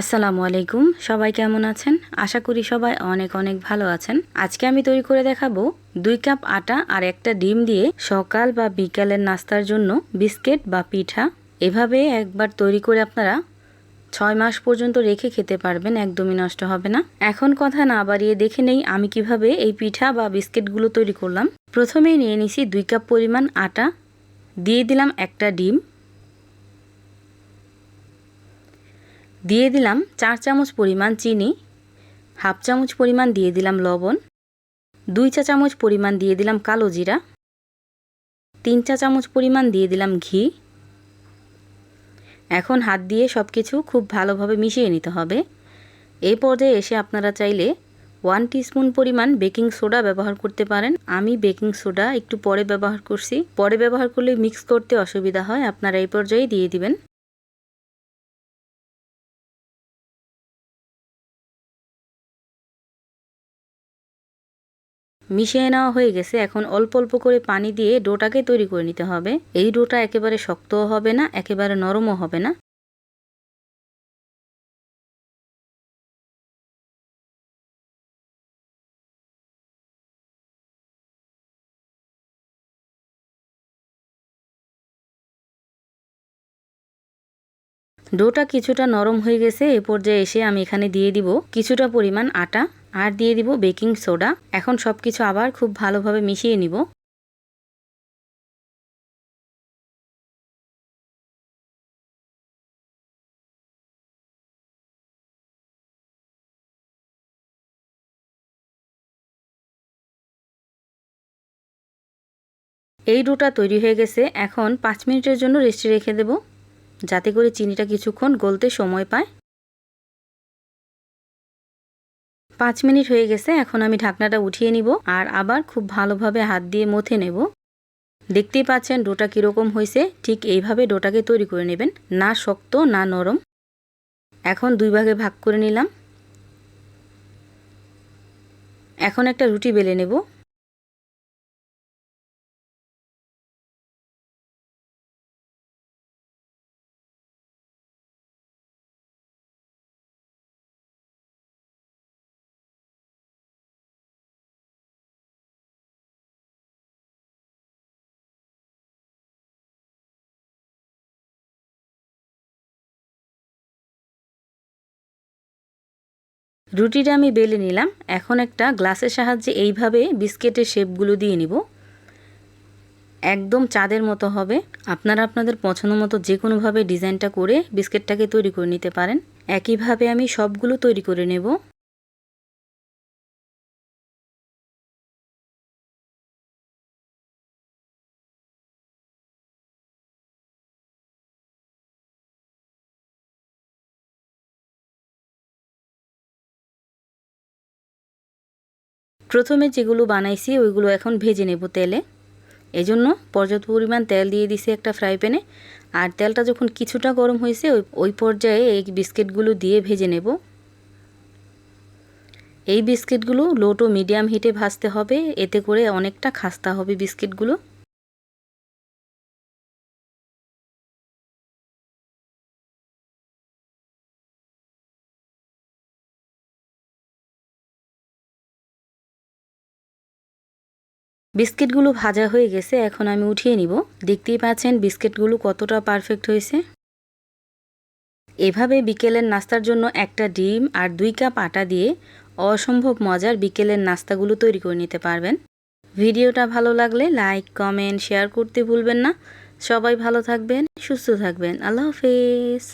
আসসালামু আলাইকুম। সবাই কেমন আছেন? আশা করি সবাই অনেক অনেক ভালো আছেন। আজকে আমি তৈরি করে দেখাবো দুই কাপ আটা আর একটা ডিম দিয়ে সকাল বা বিকালের নাস্তার জন্য বিস্কিট বা পিঠা। এভাবে একবার তৈরি করে আপনারা ছয় মাস পর্যন্ত রেখে খেতে পারবেন, একদমই নষ্ট হবে না। এখন কথা না বাড়িয়ে দেখে নেই আমি কীভাবে এই পিঠা বা বিস্কিটগুলো তৈরি করলাম। প্রথমেই নিয়ে নিছি দুই কাপ পরিমাণ আটা। দিয়ে দিলাম একটা ডিম। দিয়ে দিলাম চার চামচ পরিমাণ চিনি, হাফ চামচ পরিমাণ দিয়ে দিলাম লবণ, দুই চা চামচ পরিমাণ দিয়ে দিলাম কালো জিরা, তিন চা চামচ পরিমাণ দিয়ে দিলাম ঘি। এখন হাত দিয়ে সব কিছু খুব ভালোভাবে মিশিয়ে নিতে হবে। এই পর্যায়ে এসে আপনারা চাইলে ওয়ান টিস্পুন পরিমাণ বেকিং সোডা ব্যবহার করতে পারেন। আমি বেকিং সোডা একটু পরে ব্যবহার করছি। পরে ব্যবহার করলে মিক্স করতে অসুবিধা হয়। আপনারা এই পর্যায়ে দিয়ে দিবেন। মিশিয়ে নেওয়া হয়ে গেছে। এখন অল্প অল্প করে পানি দিয়ে ডোটাকে তৈরি করে নিতে হবে। এই ডোটা একেবারে শক্তও হবে না, একেবারে নরমও হবে না। ডোটা কিছুটা নরম হয়ে গেছে। এ পর্যায়ে এসে আমি এখানে দিয়ে দিব কিছুটা পরিমাণ আটা। আর দিয়ে দিব বেকিং সোডা। এখন সব কিছু আবার খুব ভালোভাবে মিশিয়ে নিব। এই ডোটা তৈরি হয়ে গেছে। এখন পাঁচ মিনিটের জন্য রেস্টে রেখে দেব। যাতে করে চিনিটা কিছুক্ষণ গলতে সময় পায়। পাঁচ মিনিট হয়ে গেছে, এখন আমি ঢাকনাটা উঠিয়ে নিব আর আবার খুব ভালোভাবে হাত দিয়ে মথে নেব। দেখতেই পাচ্ছেন ডোটা কীরকম হয়েছে, ঠিক এইভাবে ডোটাকে তৈরি করে নেবেন, না শক্ত, না নরম। এখন দুই ভাগে ভাগ করে নিলাম। এখন একটা রুটি বেলে নেব। রুটিটা আমি বেলে নিলাম। এখন একটা গ্লাসের সাহায্যে এইভাবে বিস্কেটের শেপগুলো দিয়ে নিব। একদম চাঁদের মতো হবে। আপনারা আপনাদের পছন্দ মতো যে কোনোভাবে ডিজাইনটা করে বিস্কেটটাকে তৈরি করে নিতে পারেন। একইভাবে আমি সবগুলো তৈরি করে নেব। প্রথমে যেগুলো বানাইছি, ওইগুলো এখন ভেজে নেব তেলে। এজন্য পর্যাপ্ত পরিমাণ তেল দিয়ে দিছি একটা ফ্রাই প্যানে। আর তেলটা যখন কিছুটা গরম হয়েছে, ওই ওই পর্যায়ে এই বিস্কিটগুলো দিয়ে ভেজে নেব। এই বিস্কিটগুলো লো টু মিডিয়াম হিটে ভাজতে হবে, এতে করে অনেকটা খাস্তা হবে বিস্কিটগুলো। বিস্কিটগুলো ভাজা হয়ে গেছে, এখন আমি উঠিয়ে নিব। দেখতেই পাচ্ছেন বিস্কিটগুলো কতটা পারফেক্ট হয়েছে। এভাবে বিকেলের নাস্তার জন্য একটা ডিম আর দুই কাপ আটা দিয়ে অসম্ভব মজার বিকেলের নাস্তাগুলো তৈরি করে নিতে পারবেন। ভিডিওটা ভালো লাগলে লাইক, কমেন্ট, শেয়ার করতে ভুলবেন না। সবাই ভালো থাকবেন, সুস্থ থাকবেন। আল্লাহ হাফেজ।